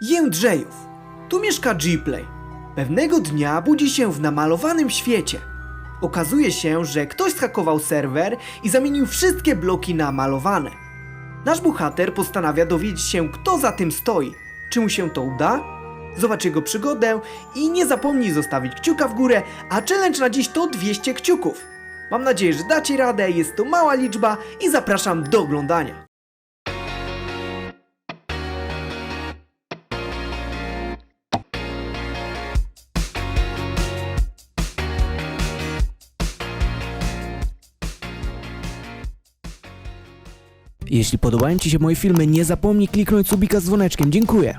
Jędrzejów. Tu mieszka Gplay. Pewnego dnia budzi się w namalowanym świecie. Okazuje się, że ktoś zhakował serwer i zamienił wszystkie bloki na malowane. Nasz bohater postanawia dowiedzieć się, kto za tym stoi. Czy mu się to uda? Zobacz jego przygodę i nie zapomnij zostawić kciuka w górę, a challenge na dziś to 200 kciuków. Mam nadzieję, że dacie radę, jest to mała liczba i zapraszam do oglądania. Jeśli podobają Ci się moje filmy, nie zapomnij kliknąć subika z dzwoneczkiem. Dziękuję.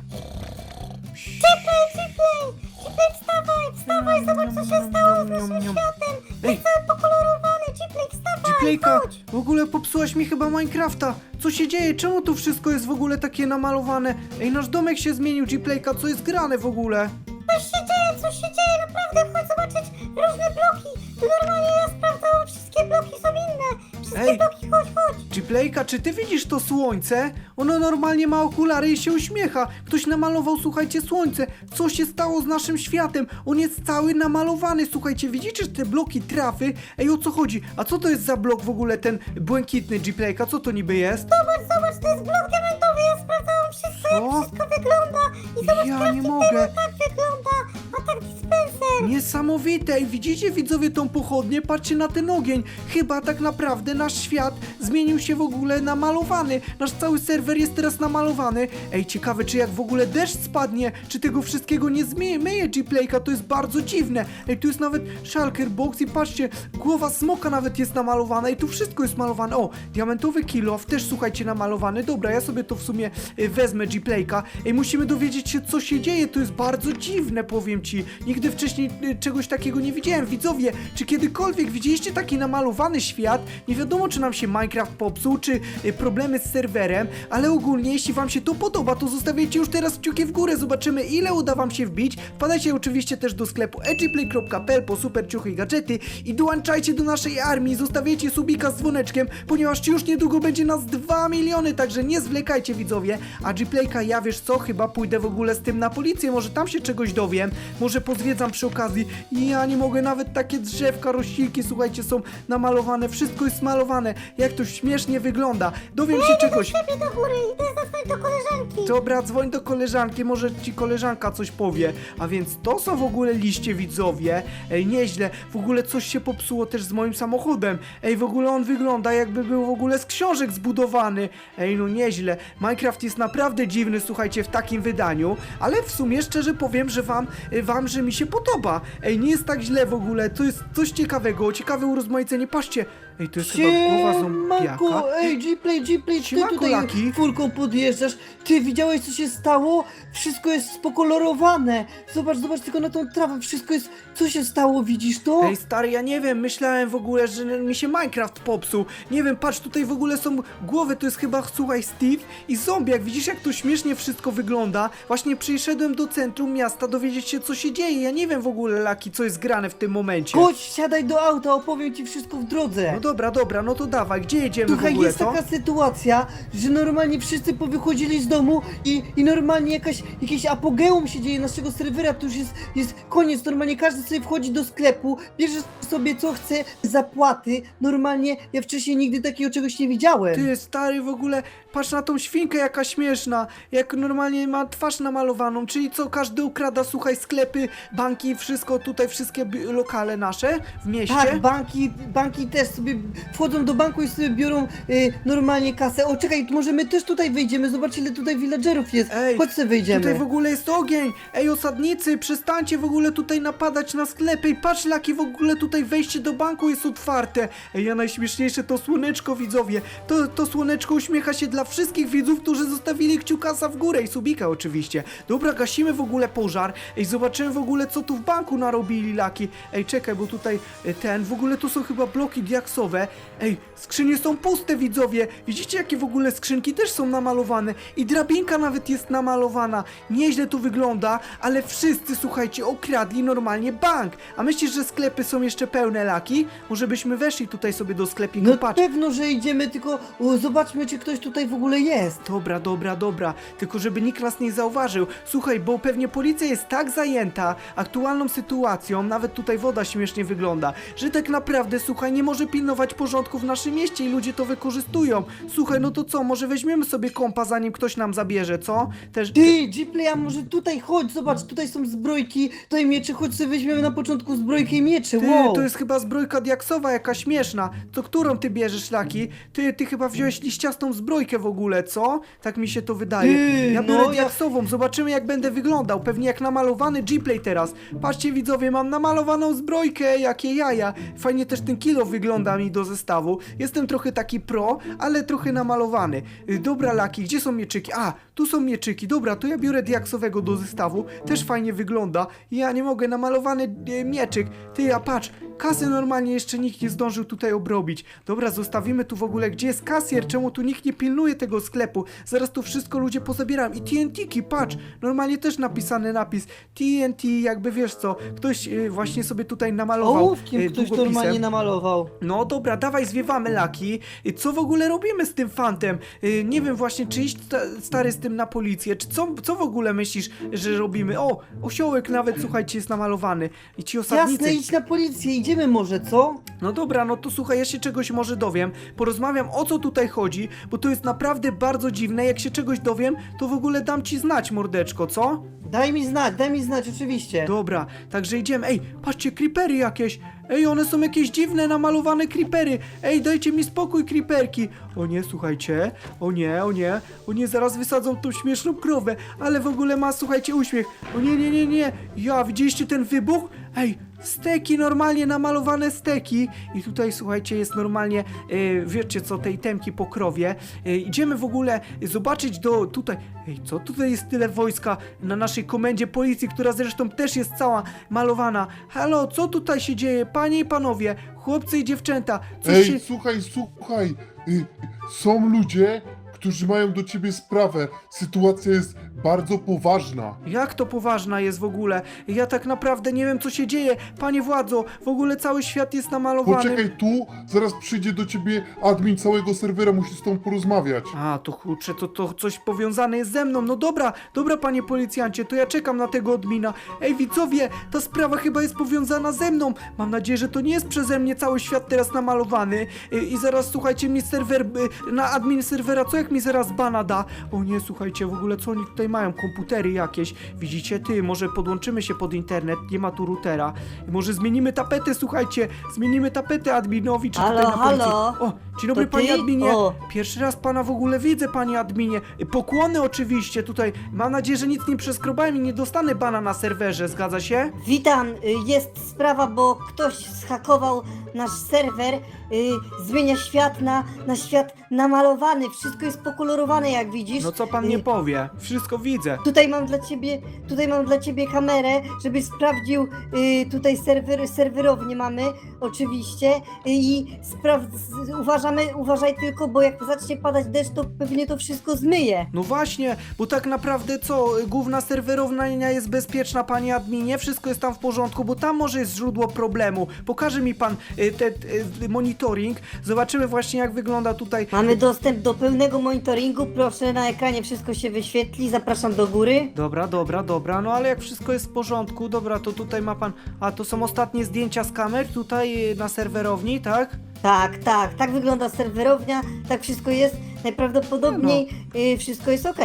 Ciplek, wstawaj, wstawaj, zobacz co się stało z naszym światem. Ej. Jest cały pokolorowany, Ciplek, wstawaj, chodź. w ogóle popsułaś mi chyba Minecrafta. Co się dzieje? Czemu tu wszystko jest w ogóle takie namalowane? Ej, nasz domek się zmienił, G-Playka, co jest grane w ogóle? Coś się dzieje, coś się dzieje, naprawdę, chodź zobaczyć różne bloki. Tu normalnie ja sprawdzałam, wszystkie bloki są inne. Ej. chodź. G-Playka, czy ty widzisz to słońce? Ono normalnie ma okulary i się uśmiecha. Ktoś namalował, słuchajcie, słońce. Co się stało z naszym światem? On jest cały namalowany, słuchajcie, widzicie te bloki trafy? Ej, o co chodzi? A co to jest za blok w ogóle, ten błękitny G-Playka? Co to niby jest? Zobacz, zobacz, to jest blok diamentowy, ja sprawdzałam wszystko, Co? jak wszystko wygląda. I zobacz, Ja nie mogę. tak wygląda, tak dispenser. Niesamowite! Widzicie widzowie tą pochodnię? Patrzcie na ten ogień! Chyba tak naprawdę nasz świat zmienił się w ogóle na malowany. Nasz cały serwer jest teraz namalowany. Ej, ciekawe czy jak w ogóle deszcz spadnie, czy tego wszystkiego nie zmyje myje G-Playka, to jest bardzo dziwne. Ej, tu jest nawet shulker box i patrzcie, głowa smoka nawet jest namalowana i tu wszystko jest malowane. O, diamentowy kilof też słuchajcie namalowany. Dobra, ja sobie to w sumie y, wezmę G-Playka. Ej, musimy dowiedzieć się co się dzieje, to jest bardzo dziwne, powiem ci. Nigdy wcześniej y, czegoś takiego nie widziałem. Widzowie, czy kiedykolwiek widzieliście taki namalowany świat? Nie wiadomo, czy nam się Minecraft popsuł, czy y, problemy z serwerem, ale ogólnie, jeśli wam się to podoba, to zostawiajcie już teraz kciuki w górę. Zobaczymy, ile uda wam się wbić. Wpadajcie oczywiście też do sklepu edgyplay.pl po super ciuchy i gadżety i dołączajcie do naszej armii. Zostawiajcie subika z dzwoneczkiem, ponieważ już niedługo będzie nas 2 miliony, także nie zwlekajcie widzowie. A Gplayka, ja wiesz co, chyba pójdę w ogóle z tym na policję, może tam się czegoś dowiem, może pozwiedzam przy okazji. Ja nie mogę, nawet takie drzewka, roślinki, słuchajcie, są namalowane, wszystko jest malowane. Jak to śmiesznie wygląda. Dowiem się czegoś. Lepiej do góry, idę zadzwoń do koleżanki. Dobra, dzwoń do koleżanki, może ci koleżanka coś powie. A więc to są w ogóle liście widzowie. Ej, nieźle. W ogóle coś się popsuło też z moim samochodem. Ej, w ogóle on wygląda jakby był w ogóle z książek zbudowany. Ej, no nieźle. Minecraft jest naprawdę dziwny, słuchajcie, w takim wydaniu, ale w sumie szczerze powiem, że wam, y, wam, że mi się podoba. Ej, nie jest tak źle w ogóle. To jest coś ciekawego, ciekawe urozmaicenie. Patrzcie. Ej, to jest chyba głowa zombiaka. Siemanko, ej, Gplay, Gplay, ty Siemanko, tutaj Laki. furką podjeżdżasz. Ty widziałeś co się stało? Wszystko jest spokolorowane. Zobacz, zobacz tylko na tą trawę, wszystko jest... Co się stało, widzisz to? Ej, stary, ja nie wiem, myślałem w ogóle, że mi się Minecraft popsuł. Nie wiem, patrz, tutaj w ogóle są głowy, to jest chyba, słuchaj, Steve i zombiak. Widzisz, jak to śmiesznie wszystko wygląda? Właśnie przyszedłem do centrum miasta dowiedzieć się, co się dzieje. Ja nie wiem w ogóle, Laki, co jest grane w tym momencie. Chodź, siadaj do auta, opowiem ci wszystko w drodze. No dobra, dobra, no to dawaj, gdzie jedziemy w Słuchaj, ogóle, jest taka sytuacja, że normalnie wszyscy powychodzili z domu i, i normalnie jakaś, jakieś apogeum się dzieje naszego serwera, to już jest, jest koniec, normalnie każdy sobie wchodzi do sklepu, bierze sobie co chce, zapłaty, normalnie ja wcześniej nigdy takiego czegoś nie widziałem. Ty, stary, w ogóle, patrz na tą świnkę, jaka śmieszna. Jak normalnie ma twarz namalowaną, czyli co, każdy ukrada, słuchaj, sklepy, banki, wszystko tutaj, wszystkie bi- lokale nasze w mieście? Tak, banki, banki też sobie wchodzą do banku i sobie biorą y, normalnie kasę. O, czekaj, może my też tutaj wejdziemy, zobacz ile tutaj villagerów jest. Ej, Chodź sobie wejdziemy. Tutaj w ogóle jest ogień! Ej, osadnicy, przestańcie w ogóle tutaj napadać na sklepy i patrz, Laki, w ogóle tutaj wejście do banku jest otwarte. Ej, a najśmieszniejsze to słoneczko, widzowie. To, to słoneczko uśmiecha się dla wszystkich widzów, którzy zostawili kciukasa w górę i subika oczywiście. Dobra, gasimy w ogóle pożar. Ej, zobaczymy w ogóle, co tu w banku narobili, Laki. Ej, czekaj, bo tutaj e, ten, w ogóle tu są chyba bloki diaksowe. Ej, skrzynie są puste, widzowie. Widzicie, jakie w ogóle skrzynki też są namalowane i drabinka nawet jest namalowana. Nieźle to wygląda, ale wszyscy, słuchajcie, okradli normalnie bank. A myślisz, że sklepy są jeszcze pełne laki? Może byśmy weszli tutaj sobie do sklepiku, No patrz. pewno, że idziemy, tylko o, zobaczmy, czy ktoś tutaj w ogóle jest. Dobra, dobra, dobra. Tylko żeby nikt nas nie zauważył. Słuchaj, bo pewnie policja jest tak zajęta aktualną sytuacją, nawet tutaj woda śmiesznie wygląda, że tak naprawdę, słuchaj, nie może pilnować porządku w naszym mieście i ludzie to wykorzystują. Słuchaj, no to co, może weźmiemy sobie kompa, zanim ktoś nam zabierze, co? Też... Ty, Gplay, a może tutaj chodź, zobacz, tutaj są zbrojki, tutaj miecze, chodź sobie weźmiemy na początku zbrojkę i miecze, Ty, wow. to jest chyba zbrojka diaksowa, jaka śmieszna. To którą ty bierzesz, Laki? Ty, ty chyba wziąłeś liściastą zbrojkę w ogóle, co? Tak mi się to wydaje. Ja no, biorę ja- diaksową, zobaczymy jak będę wyglądał. Pewnie jak namalowany G-Play teraz. Patrzcie widzowie, mam namalowaną zbrojkę, jakie jaja. Fajnie też ten kilo wygląda mi do zestawu. Jestem trochę taki pro, ale trochę namalowany. Y, Dobra, Laki, gdzie są mieczyki? A, tu są mieczyki. Dobra, to ja biorę diaksowego do zestawu. Też fajnie wygląda. Ja nie mogę, namalowany e, mieczyk. Ty, a patrz, kasy normalnie jeszcze nikt nie zdążył tutaj obrobić. Dobra, zostawimy tu w ogóle, gdzie jest kasjer? Czemu tu nikt nie pilnuje tego sklepu? Zaraz tu wszystko ludzie pozabierają. I TNT-ki, patrz, normalnie też napisany napis. TNT, jakby wiesz co, ktoś e, właśnie sobie tutaj namalował. Ołówkiem e, ktoś długopisem. normalnie namalował. No dobra, dawaj zwiewamy laki. Y, Co w ogóle robimy z tym fantem? Y, Nie wiem właśnie, czy iść sta- stary z tym na policję, czy co, co w ogóle myślisz, że robimy? O, osiołek nawet, słuchajcie, jest namalowany. I ci osadnicy... Jasne, idź na policję, idziemy może, co? No dobra, no to słuchaj, ja się czegoś może dowiem, porozmawiam o co tutaj chodzi, bo to jest naprawdę bardzo dziwne, jak się czegoś dowiem, to w ogóle dam ci znać, mordeczko, co? Daj mi znać, daj mi znać, oczywiście. Dobra, także idziemy. Ej, patrzcie, creepery jakieś. Ej, one są jakieś dziwne, namalowane creepery. Ej, dajcie mi spokój, creeperki. O nie, słuchajcie. O nie, o nie. O nie, zaraz wysadzą tą śmieszną krowę. Ale w ogóle ma, słuchajcie, uśmiech. O nie, nie, nie, nie. Ja, widzieliście ten wybuch? Ej, steki, normalnie namalowane steki. I tutaj, słuchajcie, jest normalnie, e, wiecie co, tej temki po krowie. E, idziemy w ogóle zobaczyć do tutaj. Ej, co tutaj jest tyle wojska na naszej komendzie policji, która zresztą też jest cała malowana. Halo, co tutaj się dzieje? Panie i panowie, chłopcy i dziewczęta, coś Ej, się... słuchaj, słuchaj. Y, są ludzie, którzy mają do ciebie sprawę. Sytuacja jest bardzo poważna. Jak to poważna jest w ogóle? Ja tak naprawdę nie wiem, co się dzieje. Panie władzo, w ogóle cały świat jest namalowany. Poczekaj tu, zaraz przyjdzie do ciebie admin całego serwera, musi z tobą porozmawiać. A, to kurczę, to, to coś powiązane jest ze mną. No dobra, dobra, panie policjancie, to ja czekam na tego admina. Ej, widzowie, ta sprawa chyba jest powiązana ze mną. Mam nadzieję, że to nie jest przeze mnie cały świat teraz namalowany. I, i zaraz, słuchajcie, mi serwer, y, na admin serwera, co jak mi zaraz bana da? O nie, słuchajcie, w ogóle co oni tutaj mają? Komputery jakieś. Widzicie, ty, może podłączymy się pod internet, nie ma tu routera. Może zmienimy tapetę, słuchajcie, zmienimy tapetę adminowi, czy Halo, tutaj na policji. halo? O, dzień dobry, To panie ty? adminie. O. Pierwszy raz pana w ogóle widzę, panie adminie. Pokłony oczywiście tutaj. Mam nadzieję, że nic nie przeskrobałem i nie dostanę bana na serwerze, zgadza się? Witam, y, jest sprawa, bo ktoś zhakował nasz serwer, y, zmienia świat na, na świat namalowany, wszystko jest pokolorowane jak widzisz. No co pan Y, nie powie? Wszystko widzę. Tutaj mam dla ciebie, tutaj mam dla ciebie kamerę, żebyś sprawdził, y, tutaj serwer, serwerownię mamy, oczywiście, y, i sprawdź, uważamy, uważaj tylko, bo jak zacznie padać deszcz, to pewnie to wszystko zmyje. No właśnie, bo tak naprawdę co? Główna serwerownia jest bezpieczna, panie adminie? Wszystko jest tam w porządku, bo tam może jest źródło problemu. Pokaże mi pan y, ten y, monitoring. Zobaczymy właśnie jak wygląda tutaj. Mamy dostęp do pełnego monitoringu, proszę, na ekranie wszystko się wyświetli, zapraszam do góry. Dobra, dobra, dobra, no ale jak wszystko jest w porządku, dobra, to tutaj ma pan. A to są ostatnie zdjęcia z kamer tutaj y, na serwerowni, tak? Tak, tak, tak wygląda serwerownia, tak wszystko jest. Najprawdopodobniej No. y, wszystko jest ok.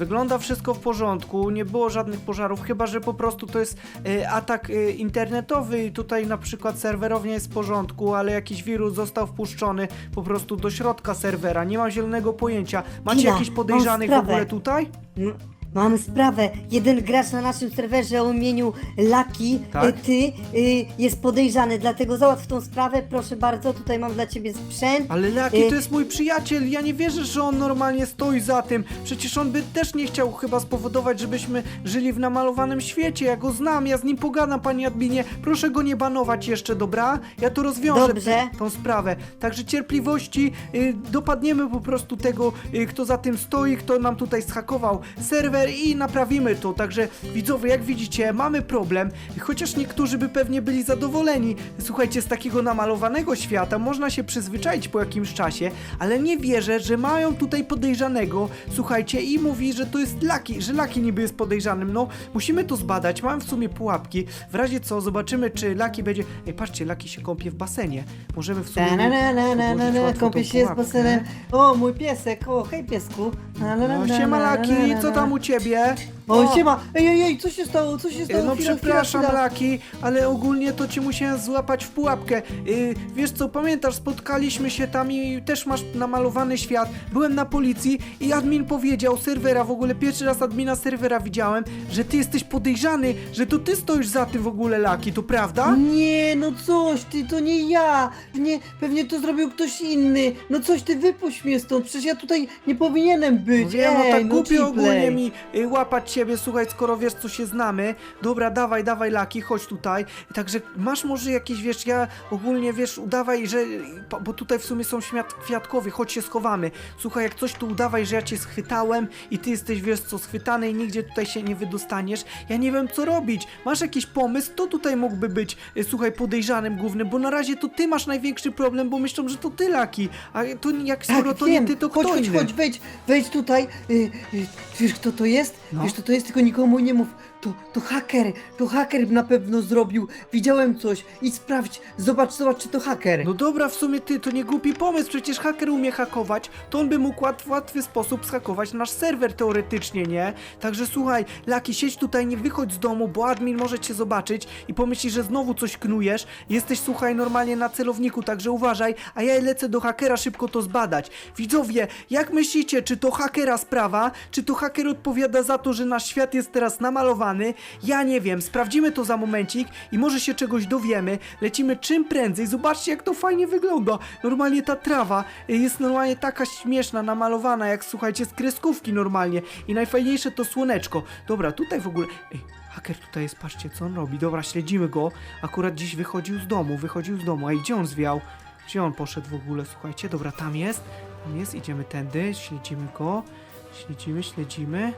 Wygląda wszystko w porządku, nie było żadnych pożarów, chyba że po prostu to jest y, atak y, internetowy i tutaj na przykład serwerownia jest w porządku, ale jakiś wirus został wpuszczony po prostu do środka serwera. Nie mam zielonego pojęcia. Macie Tina, jakichś podejrzanych w sprawę. ogóle tutaj? M- Mam sprawę. Jeden gracz na naszym serwerze o imieniu Laki, Tak? y, ty, y, jest podejrzany, dlatego załatw tą sprawę. Proszę bardzo, tutaj mam dla ciebie sprzęt. Ale Laki Y- to jest mój przyjaciel, ja nie wierzę, że on normalnie stoi za tym. Przecież on by też nie chciał chyba spowodować, żebyśmy żyli w namalowanym świecie. Ja go znam, ja z nim pogadam, panie adminie. Proszę go nie banować jeszcze, dobra? Ja to rozwiążę Dobrze. t- tą sprawę. Także cierpliwości, y, dopadniemy po prostu tego, y, kto za tym stoi, kto nam tutaj schakował serwer i naprawimy to. Także widzowie, jak widzicie, mamy problem. Chociaż niektórzy by pewnie byli zadowoleni. Słuchajcie, z takiego namalowanego świata można się przyzwyczaić po jakimś czasie, ale nie wierzę, że mają tutaj podejrzanego. Słuchajcie, i mówi, że to jest Laki, że Laki niby jest podejrzanym. No, musimy to zbadać. Mam w sumie pułapki. W razie co, zobaczymy, czy Laki będzie. Ej, patrzcie, Laki się kąpie w basenie. Możemy w sumie. Ta na na na na na na tą się z basenem. O, mój piesek, o, hej piesku. Na, na, na, No, siema na, na, Laki, na, co tam u ciebie? Tchau, Bia. O, siema, ej, ej, ej, co się stało, co się stało? No Chwila, przepraszam chwila, chwila. Laki, ale ogólnie to cię musiałem złapać w pułapkę. Yy, wiesz co, pamiętasz, spotkaliśmy się tam i też masz namalowany świat. Byłem na policji i admin powiedział, serwera w ogóle, pierwszy raz admina serwera widziałem, że ty jesteś podejrzany, że to ty stoisz za tym w ogóle Laki, to prawda? Nie, no coś, ty, to nie ja. Pewnie, pewnie to zrobił ktoś inny. No coś, ty wypuść mnie stąd, przecież ja tutaj nie powinienem być. Wiem, no Ej, tak no głupio G-Play. ogólnie mi y, łapać ciebie, słuchaj, skoro wiesz, co się znamy. Dobra, dawaj, dawaj, Laki, chodź tutaj. Także masz może jakieś, wiesz, ja ogólnie, wiesz, udawaj, że... Bo tutaj w sumie są świat kwiatkowie, chodź się schowamy. Słuchaj, jak coś tu udawaj, że ja cię schwytałem i ty jesteś, wiesz co, schwytany i nigdzie tutaj się nie wydostaniesz. Ja nie wiem, co robić. Masz jakiś pomysł? Kto tutaj mógłby być, y, słuchaj, podejrzanym głównym? Bo na razie to ty masz największy problem, bo myślą, że to ty, Laki. A to jak skoro Tak, to wiem. nie ty, to chodź, kto chodź, inny? chodź, wejdź, wejdź tutaj. Y, y, wiesz, kto to jest? No. Wiesz, kto to jest, tylko nikomu nie mów. To, to haker, to haker na pewno zrobił. Widziałem coś i sprawdź, zobacz, zobacz, czy to haker. No dobra, w sumie ty, to nie głupi pomysł, przecież haker umie hakować, to on by mógł w łatwy sposób zhakować nasz serwer teoretycznie, nie? Także słuchaj, Laki, siedź tutaj, nie wychodź z domu, bo admin może cię zobaczyć i pomyśli, że znowu coś knujesz. Jesteś, słuchaj, normalnie na celowniku, także uważaj, a ja lecę do hakera szybko to zbadać. Widzowie, jak myślicie, czy to hakera sprawa, czy to haker odpowiada za to, że nasz świat jest teraz namalowany? Ja nie wiem, sprawdzimy to za momencik i może się czegoś dowiemy. Lecimy czym prędzej, zobaczcie jak to fajnie wygląda. Normalnie ta trawa y, jest normalnie taka śmieszna, namalowana, jak słuchajcie, z kreskówki normalnie. I najfajniejsze to słoneczko. Dobra, tutaj w ogóle... Ej, haker tutaj jest, patrzcie co on robi. Dobra, śledzimy go. Akurat dziś wychodził z domu, wychodził z domu. Ej, gdzie on zwiał? Gdzie on poszedł w ogóle, słuchajcie? Dobra, tam jest. Tam jest, idziemy tędy, śledzimy go. Śledzimy, śledzimy.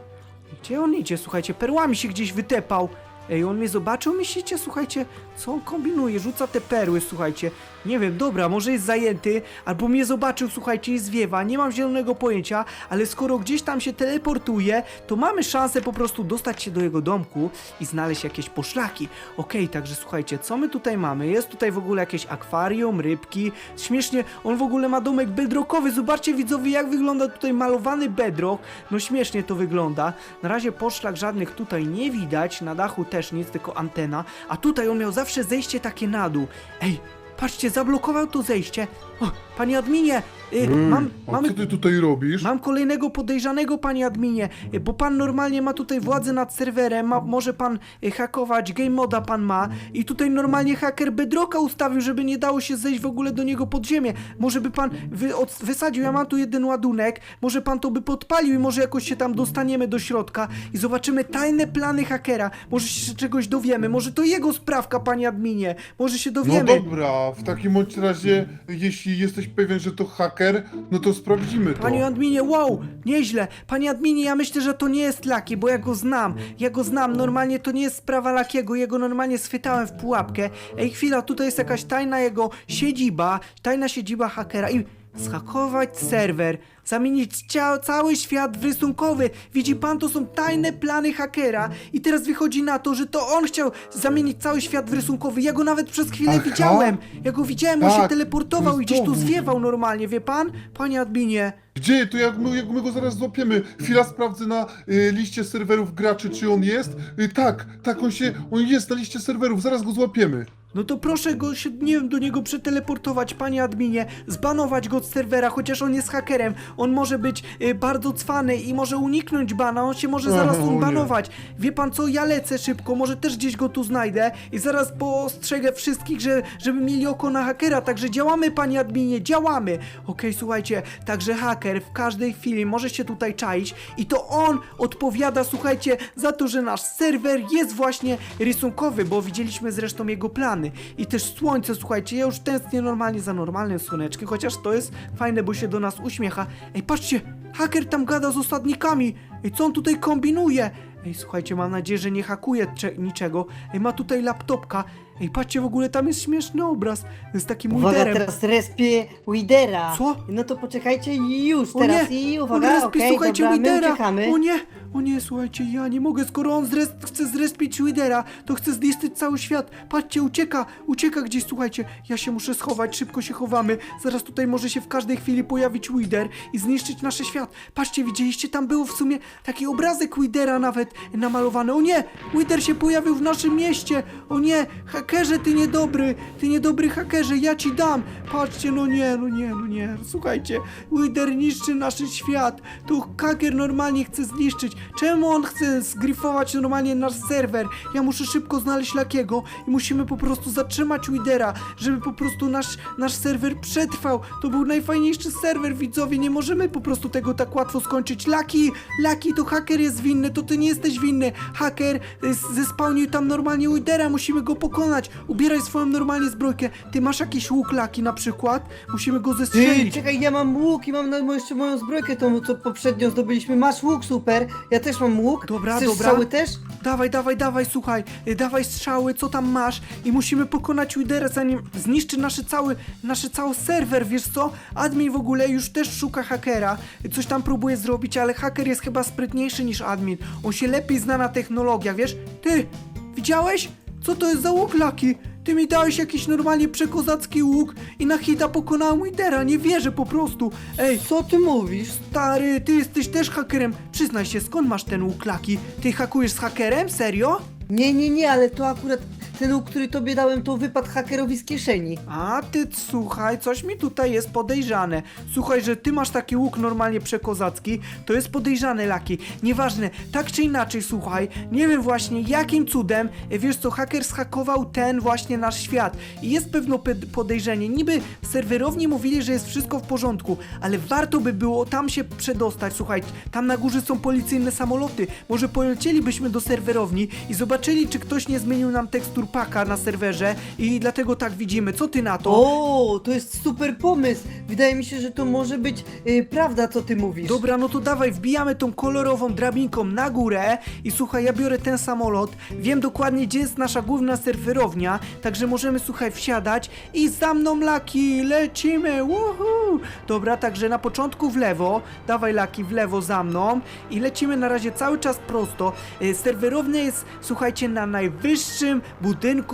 Gdzie on idzie? Słuchajcie, perłami się gdzieś wytepał. Ej, on mnie zobaczył, myślicie? Słuchajcie, co on kombinuje? Rzuca te perły, słuchajcie. Nie wiem, dobra, może jest zajęty, albo mnie zobaczył, słuchajcie, i zwiewa. Nie mam zielonego pojęcia, ale skoro gdzieś tam się teleportuje, to mamy szansę po prostu dostać się do jego domku i znaleźć jakieś poszlaki. Okej, także słuchajcie, co my tutaj mamy? Jest tutaj w ogóle jakieś akwarium, rybki. Śmiesznie, on w ogóle ma domek bedrockowy. Zobaczcie, widzowie, jak wygląda tutaj malowany bedrock. No śmiesznie to wygląda. Na razie poszlak żadnych tutaj nie widać, na dachu też nic, tylko antena. A tutaj on miał zawsze zejście takie na dół. Ej, patrzcie, zablokował to zejście. O, panie adminie, y, Ej, mam, a mamy co ty tutaj robisz? Mam kolejnego podejrzanego, panie adminie, y, bo pan normalnie ma tutaj władzę nad serwerem, ma, może pan y, hakować, game moda pan ma i tutaj normalnie haker Bedrocka ustawił, żeby nie dało się zejść w ogóle do niego pod ziemię. Może by pan wy, od, wysadził, ja mam tu jeden ładunek, może pan to by podpalił i może jakoś się tam dostaniemy do środka i zobaczymy tajne plany hakera, może się czegoś dowiemy, może to jego sprawka, panie adminie, może się No dowiemy. dobra, w takim bądź razie, jeśli jesteś pewien, że to haker, no to sprawdzimy to. Panie adminie, wow, nieźle. Panie adminie, ja myślę, że to nie jest Laki, bo ja go znam. Ja go znam, normalnie to nie jest sprawa Lakiego, jego normalnie schwytałem w pułapkę. Ej, chwila, tutaj jest jakaś tajna jego siedziba, tajna siedziba hakera i zhakować serwer, zamienić cia- cały świat w rysunkowy. Widzi pan, to są tajne plany hakera i teraz wychodzi na to, że to on chciał zamienić cały świat w rysunkowy. Ja go nawet przez chwilę Aha. widziałem. Ja go widziałem, on się Tak, teleportował to i gdzieś tu zwiewał normalnie, wie pan? Panie adminie. Gdzie? To jak my, jak my go zaraz złapiemy? Chwila sprawdzę na y, liście serwerów graczy, czy on jest. Y, tak, tak, on się, on jest na liście serwerów, zaraz go złapiemy. No to proszę go się, nie wiem, do niego przeteleportować, panie adminie, zbanować go z serwera, chociaż on jest hakerem. On może być y, bardzo cwany i może uniknąć bana, on się może Aha, zaraz o nie. unbanować. Wie pan co, ja lecę szybko, może też gdzieś go tu znajdę i zaraz postrzegę wszystkich, że, żeby mieli oko na hakera, także działamy, panie adminie, działamy. Okej, słuchajcie, także haker w każdej chwili może się tutaj czaić i to on odpowiada, słuchajcie, za to, że nasz serwer jest właśnie rysunkowy, bo widzieliśmy zresztą jego plany. I też słońce, słuchajcie, ja już tęsknię normalnie za normalnym słoneczkiem, chociaż to jest fajne, bo się do nas uśmiecha. Ej, patrzcie, haker tam gada z osadnikami. Ej, co on tutaj kombinuje? Ej, słuchajcie, mam nadzieję, że nie hakuje cze- niczego. Ej, ma tutaj laptopka. Ej, patrzcie, w ogóle tam jest śmieszny obraz. To jest taki Uwaga, mulderem. teraz respię Widera. Co? No to poczekajcie i już O teraz nie, i on uwaga, respi, okej, słuchajcie, dobra, my Widera. uciekamy. O nie, o nie, słuchajcie, ja nie mogę, skoro on zres chce zrespić Widera, to chce zniszczyć cały świat. Patrzcie, ucieka, ucieka gdzieś, słuchajcie. Ja się muszę schować, szybko się chowamy. Zaraz tutaj może się w każdej chwili pojawić Wider i zniszczyć nasz świat. Patrzcie, widzieliście, tam był w sumie taki obrazek Widera nawet namalowany. O nie, Wider się pojawił w naszym mieście. O nie, hakerze, ty niedobry, ty niedobry hakerze, ja ci dam. Patrzcie, no nie, no nie, no nie. Słuchajcie, Wider niszczy nasz świat. To haker normalnie chce zniszczyć. Czemu on chce zgrifować normalnie nasz serwer? Ja muszę szybko znaleźć Lakiego i musimy po prostu zatrzymać Widera, żeby po prostu nasz, nasz serwer przetrwał. To był najfajniejszy serwer, widzowie. Nie możemy po prostu tego tak łatwo skończyć. Laki, Laki, to haker jest winny, to ty nie jesteś winny. Haker y, zespałnił tam normalnie Widera, musimy go pokonać. Ubieraj swoją normalnie zbrojkę. Ty masz jakiś łuk Laki na przykład? Musimy go Ty, zestrzelić. czekaj, ja mam łuk i mam na, jeszcze moją zbrojkę, tą co poprzednio zdobyliśmy. Masz łuk, super. Ja też mam łuk. Dobra, Chcesz dobra. strzały też? Dawaj, dawaj, dawaj, słuchaj, y, dawaj strzały, co tam masz i musimy pokonać Widera, zanim zniszczy nasze cały, nasze cały serwer, wiesz co? Admin w ogóle już też szuka hakera, y, coś tam próbuje zrobić, ale haker jest chyba sprytniejszy niż admin, on się lepiej zna na technologiach, wiesz? Ty, widziałeś? Co to jest za łuk, Laki? Ty mi dałeś jakiś normalnie przekozacki łuk i na hita pokonałem Widera, nie wierzę po prostu. Ej, Co ty mówisz? Stary, ty jesteś też hakerem. Przyznaj się, skąd masz ten łuk laki? Ty hakujesz z hakerem? Serio? Nie, nie, nie, ale to akurat ten który tobie dałem, to wypadł hakerowi z kieszeni. A ty słuchaj, coś mi tutaj jest podejrzane. Słuchaj, że ty masz taki łuk normalnie przekozacki, to jest podejrzane laki. Nieważne, tak czy inaczej, słuchaj, nie wiem właśnie jakim cudem, e, wiesz co, haker zhakował ten właśnie nasz świat. I jest pewno pe- podejrzenie. Niby serwerowni mówili, że jest wszystko w porządku, ale warto by było tam się przedostać. Słuchaj, tam na górze są policyjne samoloty. Może polecielibyśmy do serwerowni i zobaczyli, czy ktoś nie zmienił nam tekstur paka na serwerze i dlatego tak widzimy. Co ty na to? O, to jest super pomysł. Wydaje mi się, że to może być y, prawda, co ty mówisz. Dobra, no to dawaj, wbijamy tą kolorową drabinką na górę i słuchaj, ja biorę ten samolot, wiem dokładnie, gdzie jest nasza główna serwerownia, także możemy, słuchaj, wsiadać i za mną, Laki, lecimy, woohoo! Dobra, także na początku w lewo, dawaj, Laki, w lewo za mną i lecimy na razie cały czas prosto. E, Serwerownia jest, słuchajcie, na najwyższym budynku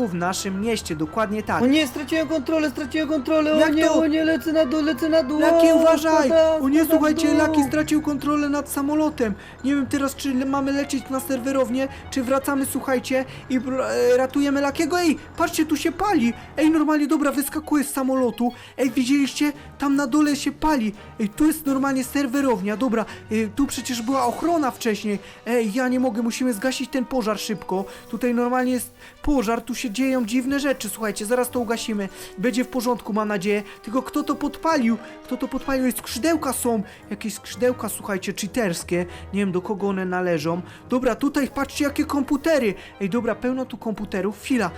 w naszym mieście, dokładnie tak. O nie, straciłem kontrolę, straciłem kontrolę, o Jak nie, to? o nie, lecę na dół, lecę na dół. Laki, o, uważaj! spadam, O nie, spadam w słuchajcie, dół. Laki stracił kontrolę nad samolotem. Nie wiem teraz, czy mamy lecieć na serwerownię, czy wracamy, słuchajcie, i br- e, ratujemy Lakiego. Ej, patrzcie, tu się pali. Ej, normalnie, dobra, wyskakuje z samolotu. Ej, widzieliście? Tam na dole się pali. Ej, tu jest normalnie serwerownia, dobra. Ej, tu przecież była ochrona wcześniej. Ej, ja nie mogę, musimy zgasić ten pożar szybko. Tutaj normalnie jest pożar, tu się dzieją dziwne rzeczy, słuchajcie, zaraz to ugasimy. Będzie w porządku, mam nadzieję. Tylko kto to podpalił? Kto to podpalił? Jest skrzydełka są. Jakieś skrzydełka, słuchajcie, cheaterskie. Nie wiem, do kogo one należą. Dobra, tutaj patrzcie, jakie komputery. Ej, dobra, pełno tu komputerów. Chwila.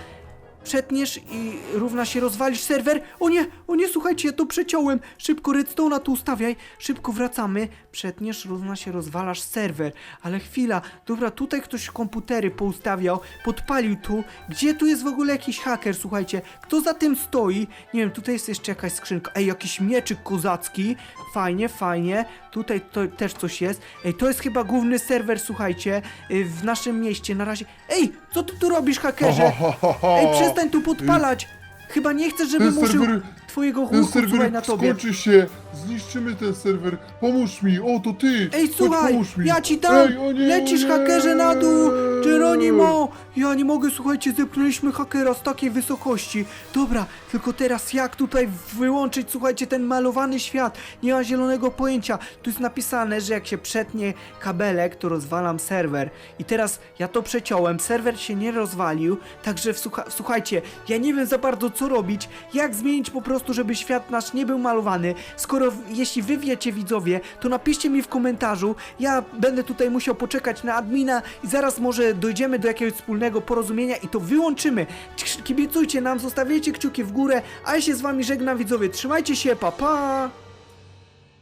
Przetniesz i równa się rozwalisz serwer. O nie, o nie, słuchajcie, ja to przeciąłem. Szybko redstone'a tu ustawiaj. Szybko wracamy. Przetniesz, równa się rozwalasz serwer. Ale chwila, dobra, tutaj ktoś komputery poustawiał, podpalił tu. Gdzie tu jest w ogóle jakiś haker, słuchajcie? Kto za tym stoi? Nie wiem, tutaj jest jeszcze jakaś skrzynka. Ej, jakiś mieczyk kozacki. Fajnie, fajnie. Tutaj to, też coś jest. Ej, to jest chyba główny serwer, słuchajcie, y, w naszym mieście. Na razie. Ej, co ty tu robisz, hakerze? Ej, przestań tu podpalać! Chyba nie chcesz, żebym Ten użył serwer- twojego Ten łuku, słuchaj, serwer na tobie. skończy się. Zniszczymy ten serwer. Pomóż mi. O, to ty. Ej, Chodź, słuchaj, pomóż mi. ja ci dam! Ej, o nie, Lecisz, o nie. hakerze, na dół! Geronimo! Ja nie mogę, słuchajcie, zepchnęliśmy hakera z takiej wysokości. Dobra, tylko teraz jak tutaj wyłączyć, słuchajcie, ten malowany świat? Nie ma zielonego pojęcia. Tu jest napisane, że jak się przetnie kabelek, to rozwalam serwer. I teraz ja to przeciąłem, serwer się nie rozwalił, także wsłucha- słuchajcie, ja nie wiem za bardzo co robić, jak zmienić po prostu, żeby świat nasz nie był malowany. Skoro w- jeśli wy wiecie widzowie, to napiszcie mi w komentarzu. Ja będę tutaj musiał poczekać na admina i zaraz może dojdziemy do jakiegoś wspólnego porozumienia i to wyłączymy. Kibicujcie nam, zostawiajcie kciuki w górę, a ja się z wami żegnam widzowie. Trzymajcie się, pa pa!